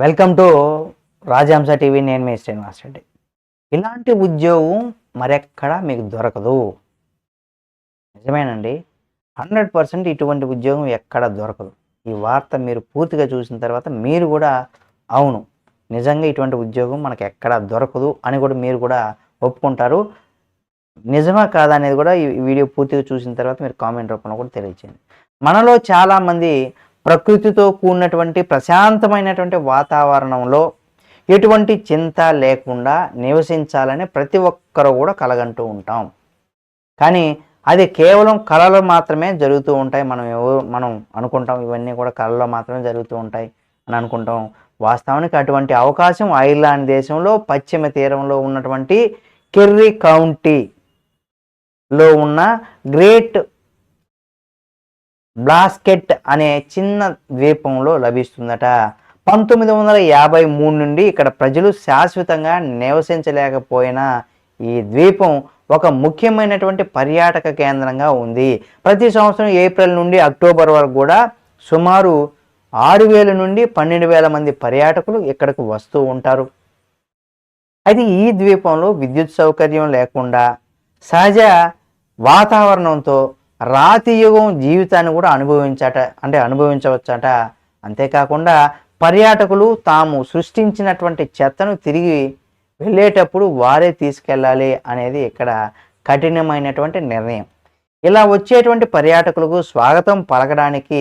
Welcome to రాజహంస TV. నేను మీ శ్రీనివాస్ రెడ్డి. ఇలాంటి ఉద్యోగం మరెక్కడా మీకు దొరకదు. నిజమేనండి. హండ్రెడ్ పర్సెంట్ ఇటువంటి ఉద్యోగం ఎక్కడ దొరకదు. ఈ వార్త మీరు పూర్తిగా చూసిన తర్వాత మీరు కూడా అవును నిజంగా ఇటువంటి ఉద్యోగం మనకు ఎక్కడ దొరకదు అని కూడా మీరు కూడా ఒప్పుకుంటారు. నిజమా కాదా అనేది కూడా ఈ వీడియో పూర్తిగా చూసిన తర్వాత మీరు కామెంట్ రూపంలో కూడా తెలియచేయండి. మనలో చాలామంది ప్రకృతితో కూడినటువంటి ప్రశాంతమైనటువంటి వాతావరణంలో ఎటువంటి చింత లేకుండా నివసించాలని ప్రతి ఒక్కరూ కూడా కలగంటూ ఉంటాం. కానీ అది కేవలం కళలు మాత్రమే జరుగుతూ ఉంటాయి. మనం ఎవరు మనం అనుకుంటాం ఇవన్నీ కూడా కళలో మాత్రమే జరుగుతూ ఉంటాయి అని అనుకుంటాం. వాస్తవానికి అటువంటి అవకాశం ఐర్లాండ్ దేశంలో పశ్చిమ తీరంలో ఉన్నటువంటి కెర్రీ కౌంటీలో ఉన్న గ్రేట్ బ్లాస్కెట్ అనే చిన్న ద్వీపంలో లభిస్తుందట. పంతొమ్మిది వందల యాభై మూడు నుండి ఇక్కడ ప్రజలు శాశ్వతంగా నివసించలేకపోయినా ఈ ద్వీపం ఒక ముఖ్యమైనటువంటి పర్యాటక కేంద్రంగా ఉంది. ప్రతి సంవత్సరం ఏప్రిల్ నుండి అక్టోబర్ వరకు కూడా సుమారు ఆరు వేల నుండి పన్నెండు వేల మంది పర్యాటకులు ఇక్కడికి వస్తూ ఉంటారు. అయితే ఈ ద్వీపంలో విద్యుత్ సౌకర్యం లేకుండా సహజ వాతావరణంతో రాతి యుగం జీవితాన్ని కూడా అనుభవించట అంటే అనుభవించవచ్చట. అంతేకాకుండా పర్యాటకులు తాము సృష్టించినటువంటి చెత్తను తిరిగి వెళ్ళేటప్పుడు వారే తీసుకెళ్ళాలి అనేది ఇక్కడ కఠినమైనటువంటి నిర్ణయం. ఇలా వచ్చేటువంటి పర్యాటకులకు స్వాగతం పలకడానికి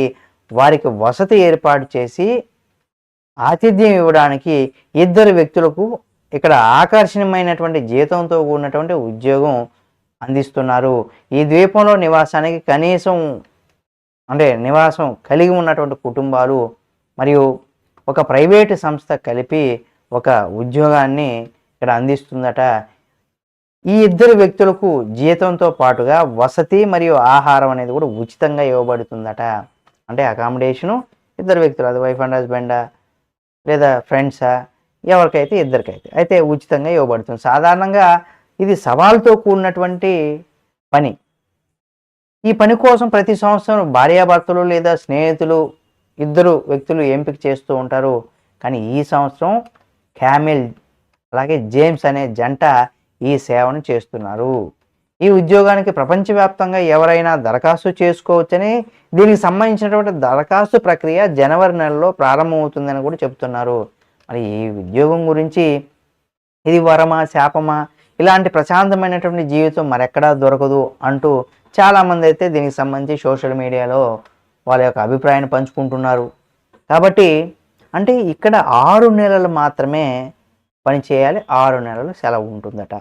వారికి వసతి ఏర్పాటు చేసి ఆతిథ్యం ఇవ్వడానికి ఇద్దరు వ్యక్తులకు ఇక్కడ ఆకర్షణీయమైనటువంటి జీతంతో కూడినటువంటి ఉద్యోగం అందిస్తున్నారు. ఈ ద్వీపంలో నివాసానికి కనీసం అంటే నివాసం కలిగి ఉన్నటువంటి కుటుంబాలు మరియు ఒక ప్రైవేటు సంస్థ కలిపి ఒక ఉద్యోగాన్ని ఇక్కడ అందిస్తుందట. ఈ ఇద్దరు వ్యక్తులకు జీతంతో పాటుగా వసతి మరియు ఆహారం అనేది కూడా ఉచితంగా ఇవ్వబడుతుందట. అంటే అకామిడేషను ఇద్దరు వ్యక్తులు అది వైఫ్ అండ్ హస్బెండా లేదా ఫ్రెండ్సా ఎవరికైతే ఇద్దరికైతే. అయితే ఉచితంగా ఇవ్వబడుతుంది. సాధారణంగా ఇది సవాల్తో కూడినటువంటి పని. ఈ పని కోసం ప్రతి సంవత్సరం భార్యాభర్తలు లేదా స్నేహితులు ఇద్దరు వ్యక్తులు ఎంపిక చేస్తూ ఉంటారు. కానీ ఈ సంవత్సరం క్యామిల్ అలాగే జేమ్స్ అనే జంట ఈ సేవను చేస్తున్నారు. ఈ ఉద్యోగానికి ప్రపంచవ్యాప్తంగా ఎవరైనా దరఖాస్తు చేసుకోవచ్చని దీనికి సంబంధించినటువంటి దరఖాస్తు ప్రక్రియ జనవరి నెలలో ప్రారంభమవుతుందని కూడా చెప్తున్నారు మరి ఈ ఉద్యోగం గురించి ఇది వరమా శాపమా ఇలాంటి ప్రశాంతమైనటువంటి జీవితం మరెక్కడా దొరకదు అంటూ చాలామంది అయితే దీనికి సంబంధించి సోషల్ మీడియాలో వాళ్ళ యొక్క అభిప్రాయాన్ని పంచుకుంటున్నారు. కాబట్టి అంటే ఇక్కడ ఆరు నెలలు మాత్రమే పని చేయాలి ఆరు నెలలు సెలవు ఉంటుందట.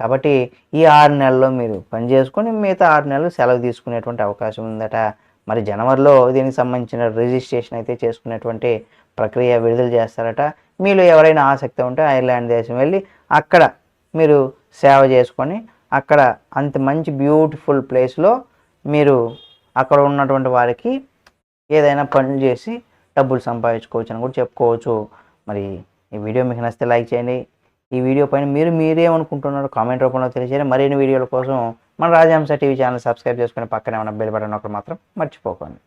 కాబట్టి ఈ ఆరు నెలల్లో మీరు పని చేసుకొని మిగతా ఆరు నెలలు సెలవు తీసుకునేటువంటి అవకాశం ఉందట. మరి జనవరిలో దీనికి సంబంధించిన రిజిస్ట్రేషన్ అయితే చేసుకునేటువంటి ప్రక్రియ విడుదల చేస్తారట. మీలో ఎవరైనా ఆసక్తి ఉంటే ఐర్లాండ్ దేశం వెళ్ళి అక్కడ మీరు సేవ చేసుకొని అక్కడ అంత మంచి బ్యూటిఫుల్ ప్లేస్లో మీరు అక్కడ ఉన్నటువంటి వారికి ఏదైనా పనులు చేసి డబ్బులు సంపాదించుకోవచ్చు అని కూడా చెప్పుకోవచ్చు. మరి ఈ వీడియో మీకు నచ్చితే లైక్ చేయండి. ఈ వీడియో పైన మీరు మీరేమనుకుంటున్నారో కామెంట్ రూపంలో తెలియజేయండి. మరిన్ని వీడియోల కోసం మన రాజహంస టీవీ ఛానల్ సబ్స్క్రైబ్ చేసుకుని పక్కనే ఉన్న బెల్ బటన్ ఒకటి మాత్రం మర్చిపోకండి.